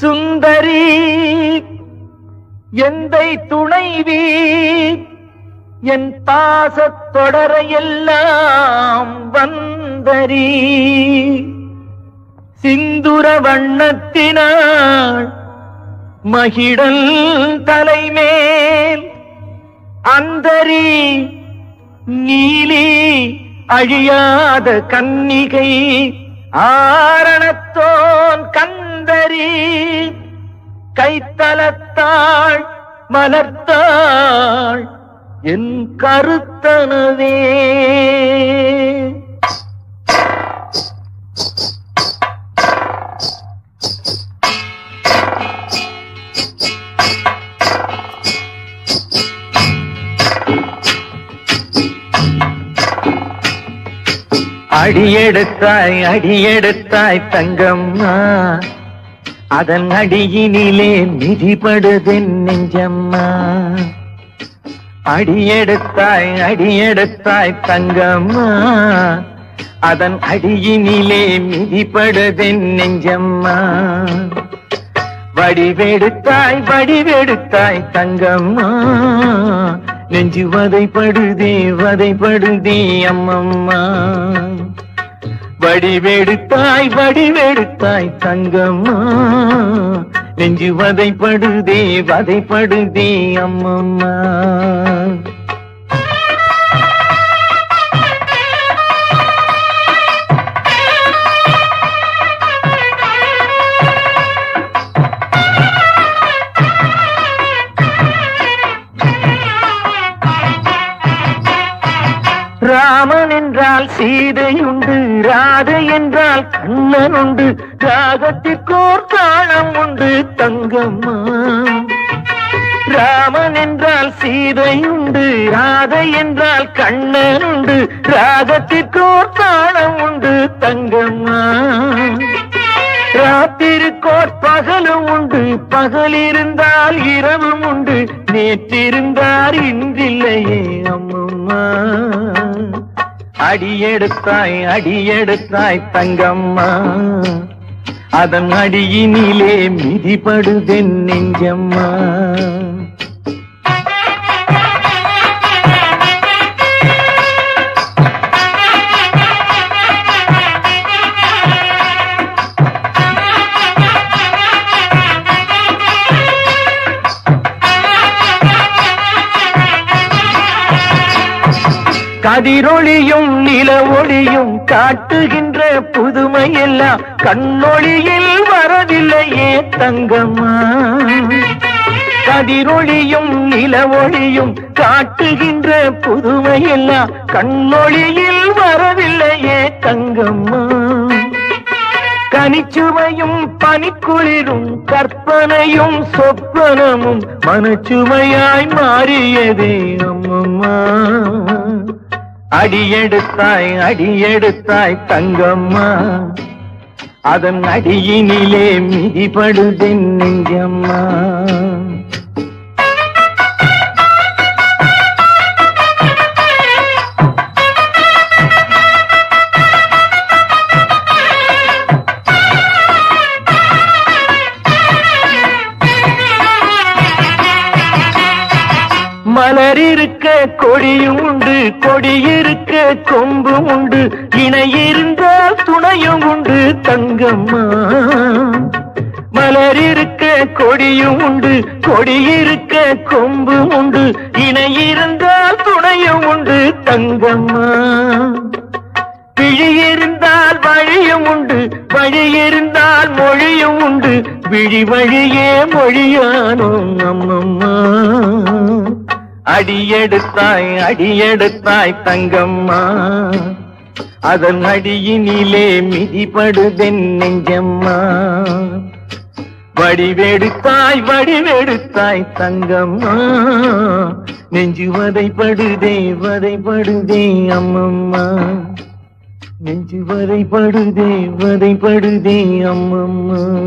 சுந்தரி எந்தை துணைவி என் பாசத் தொடரையெல்லாம் வந்தரி. சிந்துர வண்ணத்தினாள் மகிழல் தலைமேல் அந்தரி நீலி அழியாத கன்னிகை ஆரணத்தோன் கந்தரி கைத்தலத்தாள் மலர்த்தாள் என் கருத்தனவே. அடியெடுத்தாய் அடியெடுத்தாய் தங்கம்மா. அதன் அடியினிலே மிதிபடுதென் நெஞ்சம்மா. அடியெடுத்தாய் அடியெடுத்தாய் தங்கம்மா. அதன் அடியினிலே மிதிபடுதென் நெஞ்சம்மா. வடிவெடுத்தாய் வடிவெடுத்தாய் தங்கம்மா. நெஞ்சு வதைப்படுதே வதைப்படுதே அம்மம்மா. வடிவெடுத்தாய் வடிவெடுத்தாய் தங்கம்மா. நெஞ்சு வதைப்படுதே வதைப்படுதே அம்மம்மா. ராமனே என்றால் சீதையுண்டு ராதை என்றால் கண்ணன் உண்டு ராகத்திற்கோர் காலம் உண்டு தங்கம்மா. ராமன் என்றால் சீதையுண்டு ராதை என்றால் கண்ணன் உண்டு ராகத்திற்கோர் காலம் உண்டு தங்கம்மா. ராத்திருக்கோர் பகலும் உண்டு பகலிருந்தால் இரவும் உண்டு நேற்றிருந்தார் இன்றில்லையே அம்மம்மா. அடியெடுத்தாய் அடியெடுத்தாய் தங்கம்மா. அதன் அடியினிலே மிதிபடுதென் நெஞ்சம்மா. கதிரொளியும் நில ஒளியும் காட்டுகின்ற புதுமை எல்லாம் கண்ணொளியில் வரவில்லையே தங்கம்மா. கதிரொளியும் நில ஒளியும் காட்டுகின்ற புதுமை எல்லாம் கண்ணொளியில் வரவில்லையே தங்கம்மா. கனிச்சுவையும் பனிக்குளிரும் கற்பனையும் சொப்பனமும் மனச்சுமையாய் மாறியதே அம்மம்மா. அடியெடுத்தாய் அடியெடுத்தாய் தங்கம்மா. அதன் அடியினிலே மிதிபடுதென் நெஞ்சம்மா. மலர் இருக்க கொடியும் உண்டு கொடி இருக்க கொம்பும் உண்டு. இணை இருந்தால் துணையும் உண்டு தங்கம்மா. மலர் இருக்க கொடியும் உண்டு கொடி இருக்க கொம்பும் உண்டு. இணை இருந்தால் துணையும் உண்டு தங்கம்மா. விழி இருந்தால் வழியும் உண்டு வழி இருந்தால் மொழியும் உண்டு. விழி வழியே மொழியானோம் அம்மம்மா. அடியெடுத்தாய் அடியெடுத்தாய் தங்கம்மா. அதன் அடியினிலே மிதிப்படுதென் நெஞ்சம்மா. வடிவெடுத்தாய் வடிவெடுத்தாய் தங்கம்மா. நெஞ்சு வதைப்படுதே வதைப்படுதே அம்மம்மா. நெஞ்சு வதைப்படுதே வதைப்படுதே அம்மம்மா.